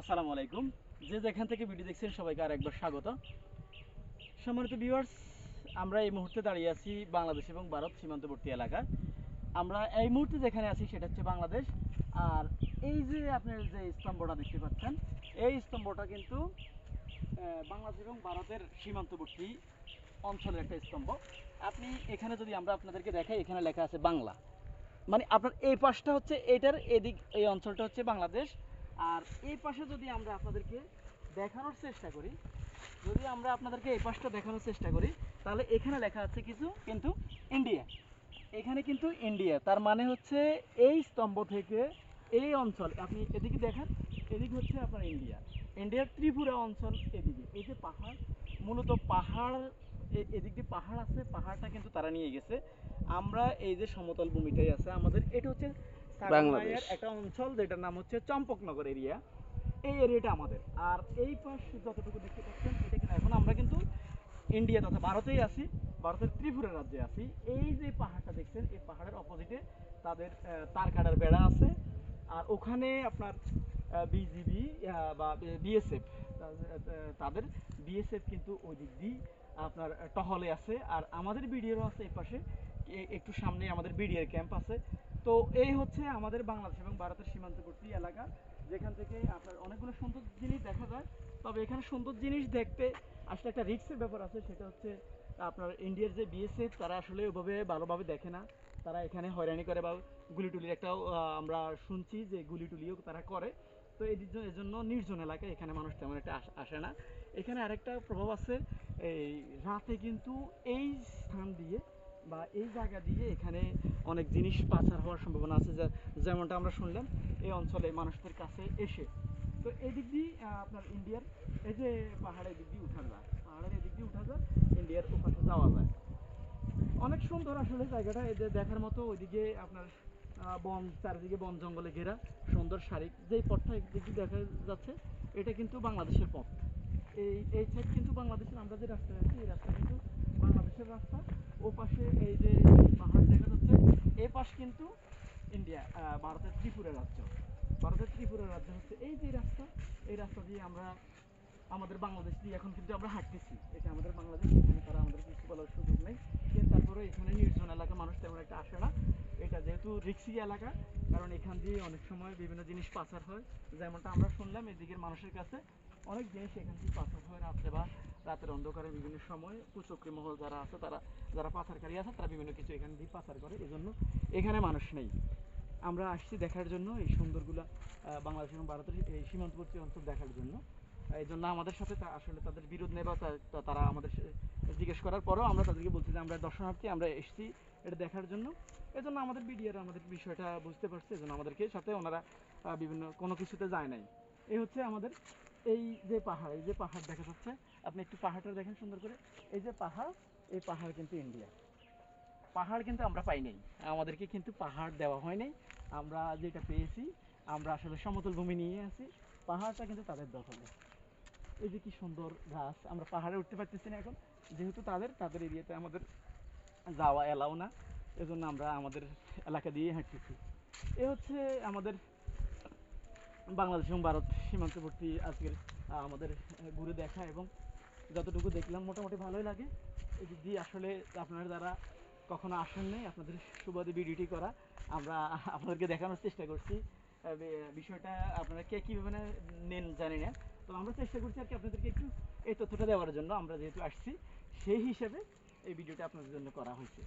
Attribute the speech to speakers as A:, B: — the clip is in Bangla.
A: আসসালামু আলাইকুম। যে যেখান থেকে ভিডিও দেখছেন সবাইকে আর একবার স্বাগত। সম্মানিত ভিউয়ার্স আমরা এই মুহূর্তে দাঁড়িয়ে আছি বাংলাদেশ এবং ভারত সীমান্তবর্তী এলাকায়। আমরা এই মুহূর্তে যেখানে আছি সেটা হচ্ছে বাংলাদেশ। আর এই যে আপনার যে স্তম্ভটা দেখতে পাচ্ছেন, এই স্তম্ভটা কিন্তু বাংলাদেশ এবং ভারতের সীমান্তবর্তী অঞ্চলের একটা স্তম্ভ। আপনি এখানে যদি আমরা আপনাদেরকে দেখাই, এখানে লেখা আছে বাংলা। মানে আপনার এই পাশটা হচ্ছে, এটার এদিক, এই অঞ্চলটা হচ্ছে বাংলাদেশ। আর এই পাশে যদি আমরা আপনাদেরকে দেখানোর চেষ্টা করি, যদি আমরা আপনাদেরকে এই পাশটা দেখানোর চেষ্টা করি, তাহলে এখানে লেখা আছে কিছু কিন্তু ইন্ডিয়া। এখানে কিন্তু ইন্ডিয়া, তার মানে হচ্ছে এই স্তম্ভ থেকে এই অঞ্চল, আপনি এদিকে দেখেন, এদিকে হচ্ছে আপনার ইন্ডিয়া। ইন্ডিয়ার ত্রিপুরা অঞ্চল এদিকে, এই যে পাহাড়, মূলত পাহাড় এদিক দিয়ে পাহাড় আছে, পাহাড়টা কিন্তু তারা নিয়ে গেছে। আমরা এই যে সমতল ভূমিটাই আছে আমাদের, এটা হচ্ছে
B: বাংলাদেশ।
A: একটা অঞ্চল যেটার নাম হচ্ছে চম্পকনগর এরিয়া। এই এরিয়াটা আমাদের। আর এই যতটুকু দেখতে পাচ্ছেন, এটা কিন্তু এখন আমরা কিন্তু ইন্ডিয়া তথা ভারতেই আছি, ভারতের ত্রিপুরা রাজ্যে আছি। এই যে পাহাড়টা দেখছেন, এই পাহাড়ের অপোজিটে তাদের তার কাটার বেড়া আছে। আর ওখানে আপনার বিজিবি বা বিএসএফ তাদের বিএসএফ কিন্তু ওই দিক দিয়ে আপনার টহলে আছে। আর আমাদের বিডিএরও আছে এই পাশে। একটু সামনে আমাদের বিডিএর ক্যাম্প আছে। তো এই হচ্ছে আমাদের বাংলাদেশ এবং ভারতের সীমান্তবর্তী এলাকা, যেখান থেকে আপনার অনেকগুলো সুন্দর জিনিস দেখা যায়। তবে এখানে সুন্দর জিনিস দেখতে আসলে একটা রিস্কের ব্যাপার আছে, সেটা হচ্ছে আপনার ইন্ডিয়ার যে বিএসএফ তারা আসলে ওভাবে ভালোভাবে দেখে না। তারা এখানে হয়রানি করে বা গুলি টুলির একটাও আমরা শুনছি যে গুলি টুলিও তারা করে। তো এই জন্য- নির্জন এলাকায় এখানে মানুষ তেমন একটা আসে না। এখানে আরেকটা প্রভাব আছে, এই রাতে কিন্তু এই স্থান দিয়ে বা এই জায়গা দিয়ে এখানে অনেক জিনিস পাচার হওয়ার সম্ভাবনা আছে যেমনটা আমরা শুনলাম, এই অঞ্চলে মানুষদের কাছে এসে। তো এই দিক দিয়ে আপনার ইন্ডিয়ার এই যে পাহাড়ের দিক দিয়ে উঠা যায়, পাহাড়ের এদিক দিয়ে উঠা যায়, ইন্ডিয়ার ওপাশে যাওয়া যায়। অনেক সুন্দর আসলে জায়গাটা এদের দেখার মতো ওইদিকে আপনার বন, চারিদিকে বন জঙ্গলে ঘেরা সুন্দর শাড়ি। যেই পথটা একদিক দেখা যাচ্ছে, এটা কিন্তু বাংলাদেশের পথ। এই এই সাইড কিন্তু বাংলাদেশের, আমরা যে রাস্তায় আছি, এই রাস্তা কিন্তু বাংলাদেশের রাস্তা। ও পাশে এই যে পাহাড় দেখা যাচ্ছে এই পাশ কিন্তু ইন্ডিয়া ভারতের ত্রিপুরা রাজ্য। ভারতের ত্রিপুরা রাজ্য হচ্ছে এই যে রাস্তা, এই রাস্তা দিয়ে আমরা আমাদের বাংলাদেশ দিয়ে এখন কিন্তু আমরা হাঁটতেছি। এটা আমাদের বাংলাদেশ, এখানে তারা আমাদের কিছু বলার সুযোগ নেই। কিন্তু তারপরে এখানে নির্জন এলাকা, মানুষ তেমন একটা আসে না। এটা যেহেতু রিক্সি এলাকা, কারণ এখান দিয়ে অনেক সময় বিভিন্ন জিনিস পাচার হয়। যেমনটা আমরা শুনলাম, এদিকের মানুষের কাছে অনেক জিনিস এখান থেকে পাচার হয় রাত্রে বা রাতের অন্ধকারে বিভিন্ন সময় কুচক্রি মহল যারা আছে, তারা, যারা পাচারকারী আছে, তারা বিভিন্ন কিছু এখানে দিয়ে পাচার করে। এজন্য এখানে মানুষ নেই। আমরা আসছি দেখার জন্য এই সুন্দরগুলা বাংলাদেশ এবং ভারতের এই সীমান্তবর্তী অঞ্চল দেখার জন্য। এই জন্য আমাদের সাথে আসলে তাদের বিরোধ নেই বা তারা আমাদের জিজ্ঞেস করার পরেও আমরা তাদেরকে বলছি যে আমরা দর্শনার্থী, আমরা এসেছি এটা দেখার জন্য। এজন্য আমাদের বিডিআর আমাদের বিষয়টা বুঝতে পারছে, এজন্য আমাদেরকে সাথে ওনারা বিভিন্ন কোনো কিছুতে যায় নাই। এই হচ্ছে আমাদের এই যে পাহাড়, এই যে পাহাড় দেখা যাচ্ছে, আপনি একটু পাহাড়টা দেখেন সুন্দর করে। এই যে পাহাড়, এই পাহাড় কিন্তু ইন্ডিয়া। পাহাড় কিন্তু আমরা পাই নাই। আমাদেরকে কিন্তু পাহাড় দেওয়া হয় নাই। আমরা যেটা পেয়েছি, আমরা আসলে সমতল ভূমি নিয়ে আছি। পাহাড়টা কিন্তু তাদের দখলে। এই যে কি সুন্দর গাছ, আমরা পাহাড়ে উঠতে পারতেছি না এখন। যেহেতু তাদের তাদের এরিয়াতে আমাদের যাওয়া এলাও না। এজন্য আমরা আমাদের এলাকা দিয়ে হাঁটতেছি। এ হচ্ছে আমাদের বাংলাদেশ এবং ভারত সীমান্তবর্তী আজকের আমাদের ঘুরে দেখা এবং যতটুকু দেখলাম মোটামুটি ভালোই লাগে। দিয়ে আসলে আপনারা যারা কখনো আসেন নাই, আপনাদের সুবাদে ভিডিওটি করা, আমরা আপনাদেরকে দেখানোর চেষ্টা করছি। বিষয়টা আপনারা কে কীভাবে নেন জানি না। তো আমরা চেষ্টা করছি আর কি আপনাদেরকে একটু এই তথ্যটা দেওয়ার জন্য। আমরা যেহেতু আসছি, সেই হিসেবে এই ভিডিওটা আপনাদের জন্য করা হয়েছে।